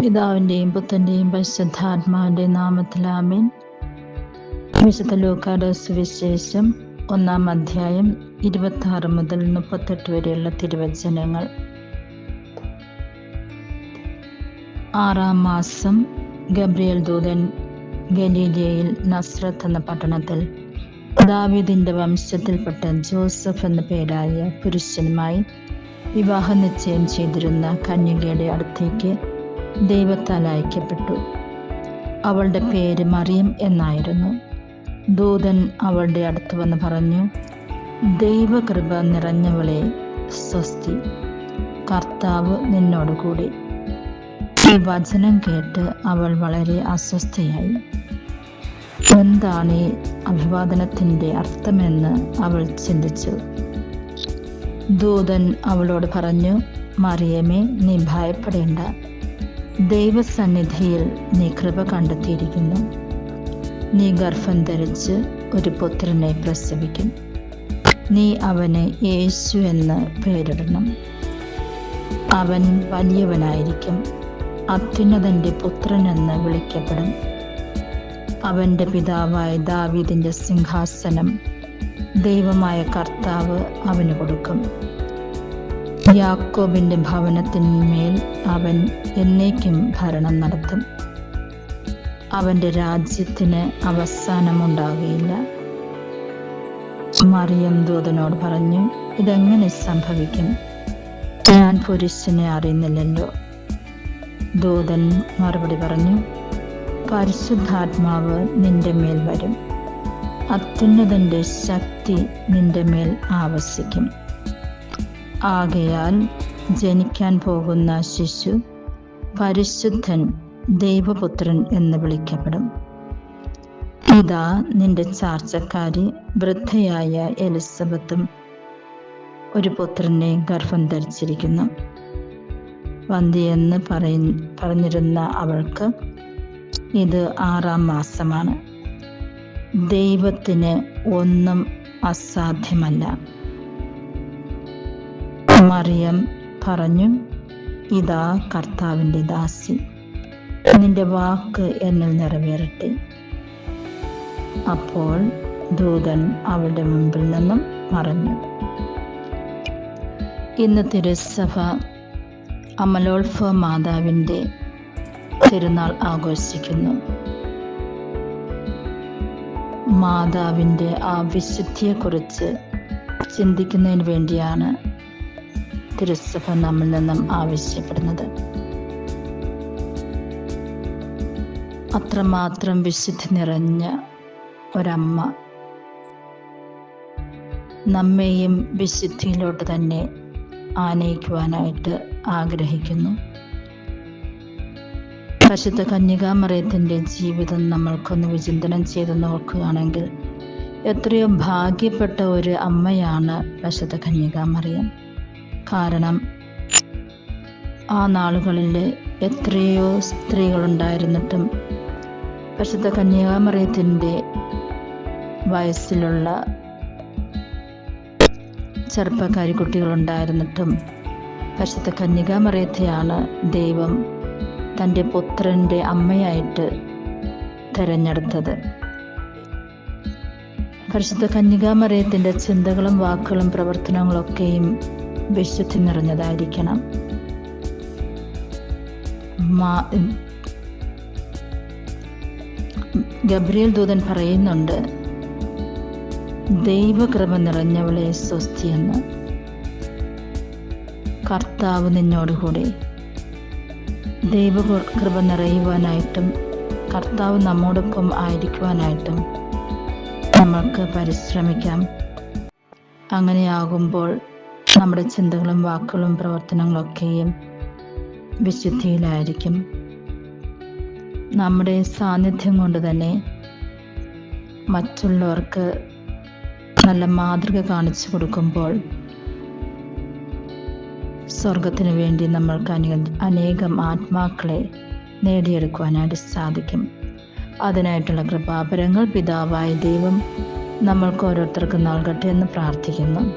പിതാവിന്റെയും പുത്തന്റെയും പരിശുദ്ധാത്മാവിന്റെ നാമത്തിലാമിൻ വിശുദ്ധ ലൂക്കാട് സുവിശേഷം ഒന്നാം അധ്യായം ഇരുപത്തി മുതൽ മുപ്പത്തെട്ട് വരെയുള്ള തിരുവചനങ്ങൾ. ആറാം മാസം ഗബ്രിയൽ ദൂതൻ ഗലീലയിൽ നസ്രത്ത് എന്ന പട്ടണത്തിൽ ദാവിദിന്റെ വംശത്തിൽപ്പെട്ട ജോസഫ് എന്ന പേരായ പുരുഷനുമായി വിവാഹ നിശ്ചയം ചെയ്തിരുന്ന കന്യകയുടെ അടുത്തേക്ക് ദൈവത്താൽ അയക്കപ്പെട്ടു. അവളുടെ പേര് മറിയം എന്നായിരുന്നു. ദൂതൻ അവളുടെ അടുത്ത് വന്ന് പറഞ്ഞു ദൈവകൃപ നിറഞ്ഞവളെ സ്വസ്തി. കർത്താവ് നിന്നോടുകൂടി ഈ വചനം കേട്ട് അവൾ വളരെ അസ്വസ്ഥയായി. എന്താണ് ഈ അഭിവാദനത്തിന്റെ അർത്ഥമെന്ന് അവൾ ചിന്തിച്ചു. ദൂതൻ അവളോട് പറഞ്ഞു മറിയമേ നീ ഭയപ്പെടേണ്ട. ദൈവസന്നിധിയിൽ നീ കൃപ കണ്ടെത്തിയിരിക്കുന്നു. നീ ഗർഭം ധരിച്ച് ഒരു പുത്രനെ പ്രസവിക്കും. നീ അവന് യേശു എന്ന് പേരിടണം. അവൻ വലിയവനായിരിക്കും. അത്യുന്നതന്റെ പുത്രൻ എന്ന് വിളിക്കപ്പെടും. അവന്റെ പിതാവായ ദാവീദിന്റെ സിംഹാസനം ദൈവമായ കർത്താവ് അവന് കൊടുക്കും. യാക്കോബിന്റെ ഭവനത്തിന്മേൽ അവൻ എന്നേക്കും ഭരണം നടത്തും. അവന്റെ രാജ്യത്തിന് അവസാനമുണ്ടാകുകയില്ല മറിയം ദൂതനോട് പറഞ്ഞു ഇതെങ്ങനെ സംഭവിക്കും? ഞാൻ പുരുഷനെ അറിയുന്നില്ലല്ലോ. ദൂതൻ മറുപടി പറഞ്ഞു പരിശുദ്ധാത്മാവ് നിന്റെ മേൽ വരും. അത്യുന്നതന്റെ ശക്തി നിന്റെ മേൽ ആവശിക്കും. ആകയാൽ ജനിക്കാൻ പോകുന്ന ശിശു പരിശുദ്ധൻ ദൈവപുത്രൻ എന്ന് വിളിക്കപ്പെടും. ഇതാ നിന്റെ ചാർച്ചക്കാരി വൃദ്ധയായ എലിസബത്തും ഒരു പുത്രനെ ഗർഭം ധരിച്ചിരിക്കുന്നു. വന്തിയെന്ന് പറയ പറഞ്ഞിരുന്ന അവൾക്ക് ഇത് ആറാം മാസമാണ്. ദൈവത്തിന് ഒന്നും അസാധ്യമല്ല. മറിയം പറഞ്ഞു ഇതാ കർത്താവിന്റെ ദാസി. നിന്റെ വാക്ക് എന്നിൽ നിറവേറട്ടെ. അപ്പോൾ ദൂതൻ അവളുടെ മുമ്പിൽ നിന്നും മറഞ്ഞു. ഇന്ന് തിരുസഭ അമലോത്ഭവ മാതാവിന്റെ തിരുനാൾ ആഘോഷിക്കുന്നു. മാതാവിന്റെ ആ വിശുദ്ധിയെക്കുറിച്ച് ചിന്തിക്കുന്നതിന് വേണ്ടിയാണ് തിരുസഭ നമ്മിൽ നിന്നും ആവശ്യപ്പെടുന്നത്. അത്രമാത്രം വിശുദ്ധി നിറഞ്ഞ ഒരമ്മ നമ്മെയും വിശുദ്ധിയിലോട്ട് തന്നെ ആനയിക്കുവാനായിട്ട് ആഗ്രഹിക്കുന്നു. പരിശുദ്ധ കന്യകാമറയത്തിന്റെ ജീവിതം നമ്മൾക്കൊന്ന് വിചിന്തനം ചെയ്ത് നോക്കുകയാണെങ്കിൽ എത്രയോ ഭാഗ്യപ്പെട്ട ഒരു അമ്മയാണ് പരിശുദ്ധ കന്യകാമറിയം. കാരണം ആ നാളുകളിൽ എത്രയോ സ്ത്രീകളുണ്ടായിരുന്നിട്ടും പരിശുദ്ധ കന്യാമറിയത്തിന്റെ വയസ്സിലുള്ള ചെറുപ്പക്കാരി കുട്ടികളുണ്ടായിരുന്നിട്ടും പരിശുദ്ധ കന്യകാമറിയത്തെയാണ് ദൈവം തന്റെ പുത്രന്റെ അമ്മയായിട്ട് തിരഞ്ഞെടുത്തത്. പരിശുദ്ധ കന്യകാമറിയത്തിന്റെ ചിന്തകളും വാക്കുകളും പ്രവർത്തനങ്ങളൊക്കെയും വിശുദ്ധി നിറഞ്ഞതായിരിക്കണം. ഗബ്രിയൽ ദൂതൻ പറയുന്നുണ്ട് ദൈവകൃപ നിറഞ്ഞവളെ സ്വസ്തിയെന്ന് കർത്താവ് നിന്നോടുകൂടി ദൈവകൃപ നിറയുവാനായിട്ടും കർത്താവ് നമ്മോടൊപ്പം ആയിരിക്കുവാനായിട്ടും നമ്മൾക്ക് പരിശ്രമിക്കാം. അങ്ങനെയാകുമ്പോൾ നമ്മുടെ ചിന്തകളും വാക്കുകളും പ്രവർത്തനങ്ങളൊക്കെയും വിശുദ്ധിയിലായിരിക്കും. നമ്മുടെ സാന്നിധ്യം കൊണ്ട് തന്നെ മറ്റുള്ളവർക്ക് നല്ല മാതൃക കാണിച്ചു കൊടുക്കുമ്പോൾ സ്വർഗത്തിന് വേണ്ടി നമ്മൾക്ക് അനേ അനേകം ആത്മാക്കളെ നേടിയെടുക്കുവാനായിട്ട് സാധിക്കും. അതിനായിട്ടുള്ള കൃപാപരങ്ങൾ പിതാവായ ദൈവം നമ്മൾക്ക് ഓരോരുത്തർക്കും നൽകട്ടെ എന്ന് പ്രാർത്ഥിക്കുന്നു.